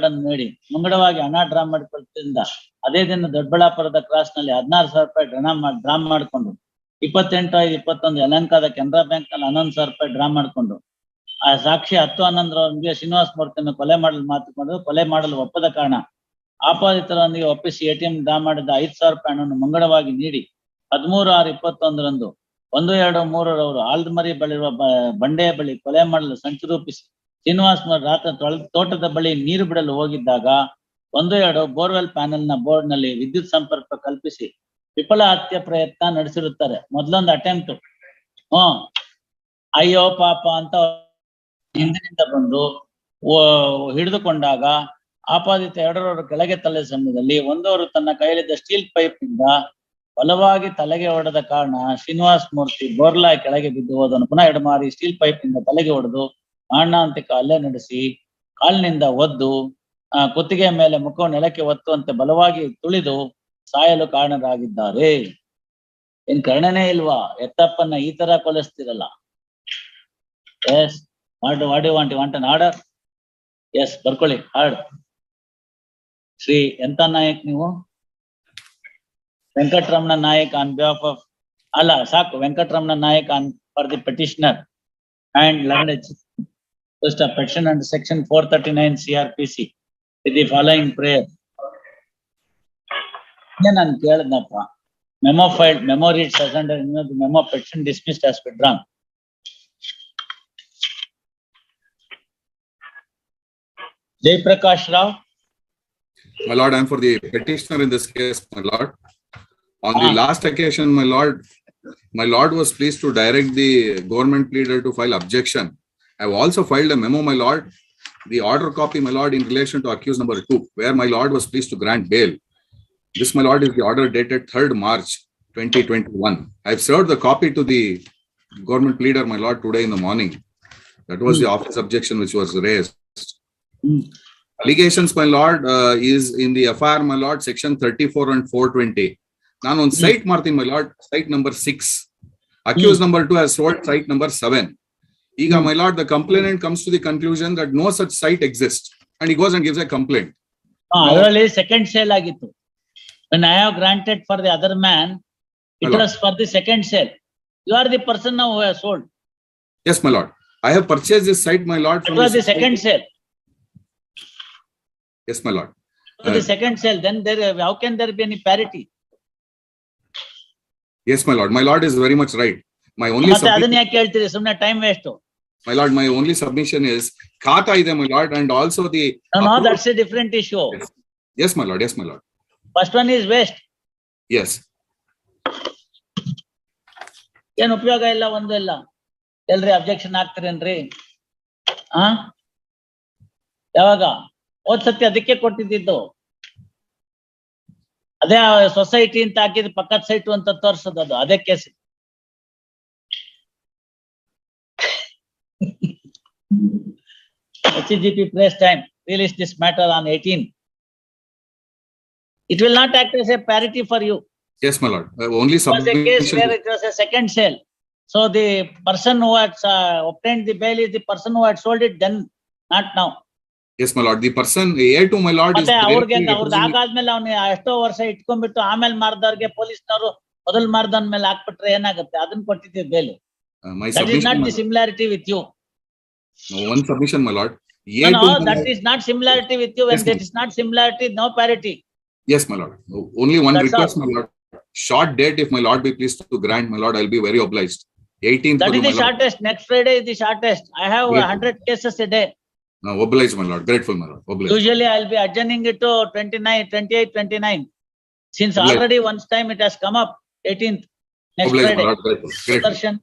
ಅನ್ನು ನೀಡಿ ಮುಂಗಡವಾಗಿ ಹಣ ಡ್ರಾ ಮಾಡಿಕೊಳ್ತಿದ್ದ ಅದೇ ದಿನ ದೊಡ್ಡಬಳ್ಳಾಪುರದ ಕ್ರಾಸ್ನಲ್ಲಿ ಹದಿನಾರು ಸಾವಿರ ರೂಪಾಯಿ ಡ್ರಾ ಮಾಡಿ ಡ್ರಾ ಮಾಡಿಕೊಂಡು ಇಪ್ಪತ್ತೆಂಟು ಐದು ಇಪ್ಪತ್ತೊಂದು ಯಲಂಕಾದ ಕೆನರಾ ಬ್ಯಾಂಕ್ನಲ್ಲಿ ಹನ್ನೊಂದು ಸಾವಿರ ರೂಪಾಯಿ ಡ್ರಾ ಮಾಡಿಕೊಂಡು ಆ ಸಾಕ್ಷಿ ಹತ್ತು ಹನ್ನೊಂದರೊಂದಿಗೆ ಶ್ರೀನಿವಾಸ ಮೂರ್ತಿಯನ್ನು ಕೊಲೆ ಮಾಡಲು ಮಾತುಕೊಂಡು ಕೊಲೆ ಮಾಡಲು ಒಪ್ಪದ ಕಾರಣ ಆಪಾದಿತರೊಂದಿಗೆ ಒಪ್ಪಿಸಿ ಎಟಿಎಂ ಡ್ರಾ ಮಾಡಿದ ಐದು ಸಾವಿರ ರೂಪಾಯಿ ಹಣವನ್ನು ಮುಂಗಡವಾಗಿ ನೀಡಿ ಹದಿಮೂರು ಆರು ಇಪ್ಪತ್ತೊಂದರಂದು ಒಂದು, ಎರಡು ಮೂರರವರು ಆಲ್ದಮರಿ ಬಳಿರುವ ಬಂಡೆಯ ಬಳಿ ಕೊಲೆ ಮಾಡಲು ಸಂಚು ರೂಪಿಸಿ ಶ್ರೀನಿವಾಸ್ ರಾತ್ರಿ ತೋಟದ ಬಳಿ ನೀರು ಬಿಡಲು ಹೋಗಿದ್ದಾಗ ಒಂದು ಎರಡು ಬೋರ್ವೆಲ್ ಪ್ಯಾನೆಲ್ನ ಬೋರ್ಡ್ನಲ್ಲಿ ವಿದ್ಯುತ್ ಸಂಪರ್ಕ ಕಲ್ಪಿಸಿ ವಿಫಲ ಹತ್ಯೆ ಪ್ರಯತ್ನ ನಡೆಸಿರುತ್ತಾರೆ. ಮೊದಲೊಂದು ಅಟೆಂಪ್ಟ್. ಹ್ಮ್ ಅಯ್ಯೋ ಪಾಪ ಅಂತ ಹಿಂದಿನಿಂದ ಬಂದು ಹಿಡಿದುಕೊಂಡಾಗ ಆಪಾದಿತ ಎರಡರವರು ಕೆಳಗೆ ತಲೆ ಸಮಯದಲ್ಲಿ ಒಂದವರು ತನ್ನ ಕೈಯಲ್ಲಿದ್ದ ಸ್ಟೀಲ್ ಪೈಪ್ನಿಂದ ಬಲವಾಗಿ ತಲೆಗೆ ಹೊಡೆದ ಕಾರಣ ಶ್ರೀನಿವಾಸ್ ಮೂರ್ತಿ ಬೋರ್ಲಾ ಕೆಳಗೆ ಬಿದ್ದು ಹೋದನು. ಪುನಃ ಎಡಮಾರಿ ಸ್ಟೀಲ್ ಪೈಪ್ನಿಂದ ತಲೆಗೆ ಹೊಡೆದು ಮಾರಣಾಂತಿಕ ಹಲ್ಲೆ ನಡೆಸಿ ಕಾಲಿನಿಂದ ಒದ್ದು ಆ, ಕುತ್ತಿಗೆಯ ಮೇಲೆ ಮುಖವು ನೆಲಕ್ಕೆ ಒತ್ತುವಂತೆ ಬಲವಾಗಿ ತುಳಿದು ಸಾಯಲು ಕಾರಣರಾಗಿದ್ದಾರೆ. ಏನ್ ಕರ್ಣನೇ ಇಲ್ವಾ? ಎತ್ತಪ್ಪನ್ನ ಈ ತರ ಕೊಲಿಸ್ತಿರಲ್ಲ. Yes what what want want an order yes ಬರ್ಕೊಳ್ಳಿ ಹಾರ್ಡ್ ಶ್ರೀ ಎಂತ ನಾಯಕ್ ನೀವು? Venkataramana Nayak on behalf of ಅಲ್ಲ ಸಾಕು Venkataramana Nayak on for the petitioner and language just a petition under section four thirty-nine CRPC with the following prayer. ನಾನು ಕೇಳಿದ್ನಪ್ಪ memo filed memo reeds as under ಇನ್ನೊಂದು memo petition dismissed as withdrawn. Jay Prakash Rao, My lord, I am for the petitioner in this case, my lord. On the Ah. last occasion, my lord, my lord was pleased to direct the government pleader to file objection. I have also filed a memo, my lord, the order copy, my lord, in relation to accused number two, where my lord was pleased to grant bail. This, my lord, is the order dated third March twenty twenty-one. I have served the copy to the government pleader, my lord, today in the morning. That was the office objection which was raised. Hmm. Allegations, my lord, uh, is in the FIR, my lord, section thirty-four and four twenty. ನಾನು ಒಂದು site ಮಾಡ್ತೀನಿ my lord site number six accused number two has sold site number seven ಈಗ my lord the complainant comes to the conclusion that no such site exist and ಈ goes and gives A complaint ಆ, ಅದರಲ್ಲಿ second sale ಆಗಿತ್ತು. When I have granted for the other man, it Hello. was for the second sale. You are the person now who has sold. S my lord I have purchase this site my lord It was the second sale. S my lord It was the second sale, then there, how can there be any parity? S my lord my lord is very much right my only ಮತ್ತೆ ಅದನ್ನ ಯಾಕೆ ಹೇಳ್ತೀರಿ ಸುಮ್ನೆ time waste My lord, my only submission is kata ide, my lord, and also the. No, no, that's a different issue. Yes. yes, my lord. Yes, my lord. First one is waste. Yes. ಏನ್ ಉಪಯೋಗ ಇಲ್ಲ ಒಂದು ಇಲ್ಲ ಎಲ್ರಿ objection ಆಗ್ತೀರೇನ್ರಿ ಆ ಯಾವಾಗ ಹೋದ್ ಸತಿ ಅದಕ್ಕೆ ಕೊಟ್ಟಿದ್ದು ಅದೇ ಸೊಸೈಟಿ ಅಂತ ಹಾಕಿದ್ ಪಕ್ಕದ ಸೈಟು ಅಂತ ತೋರ್ಸೋದು ಅದು ಅದೇ case H G P place time release this matter on eighteen it will not act S A parity for U S my lord only was a case submission where it was a second sale. So the person who had uh, obtained the bail is the person who had sold it then, not now. S my lord the person air to my lord is ಮತ್ತೆ ಅವ್ರಿಗೆ ಅವ್ರದ್ದು ಆಗಾದ್ಮೇಲೆ ಅವ್ನ ಎಷ್ಟೋ ವರ್ಷ ಇಟ್ಕೊಂಡ್ಬಿಟ್ಟು ಆಮೇಲೆ ಮಾರ್ದವ್ರಿಗೆ ಪೊಲೀಸ್ನವರು ಮೊದಲು ಮಾರ್ದವನ್ ಮೇಲೆ ಹಾಕ್ಬಿಟ್ರೆ ಏನಾಗುತ್ತೆ ಅದನ್ನ ಕೊಟ್ಟಿದ್ದೀವಿ bail my that is not the submission similarity with you no one submission, my lord. No, no, that is not similarity with you, When yes, that is not similarity, no parity. Yes, my lord. Only one That's request, all. my lord. Short date, if my lord be pleased to grant, my lord, I'll be very obliged. 18th. That is the shortest. Next Friday is the shortest. I have Grateful. 100 cases a day. No, obliged, my lord. Grateful, my lord. Obliged. Usually, I'll be adjourning it to 29, 28, 29. Since obliged. already once time it has come up, 18th. Next obliged, Friday. My lord. Grateful. Grateful.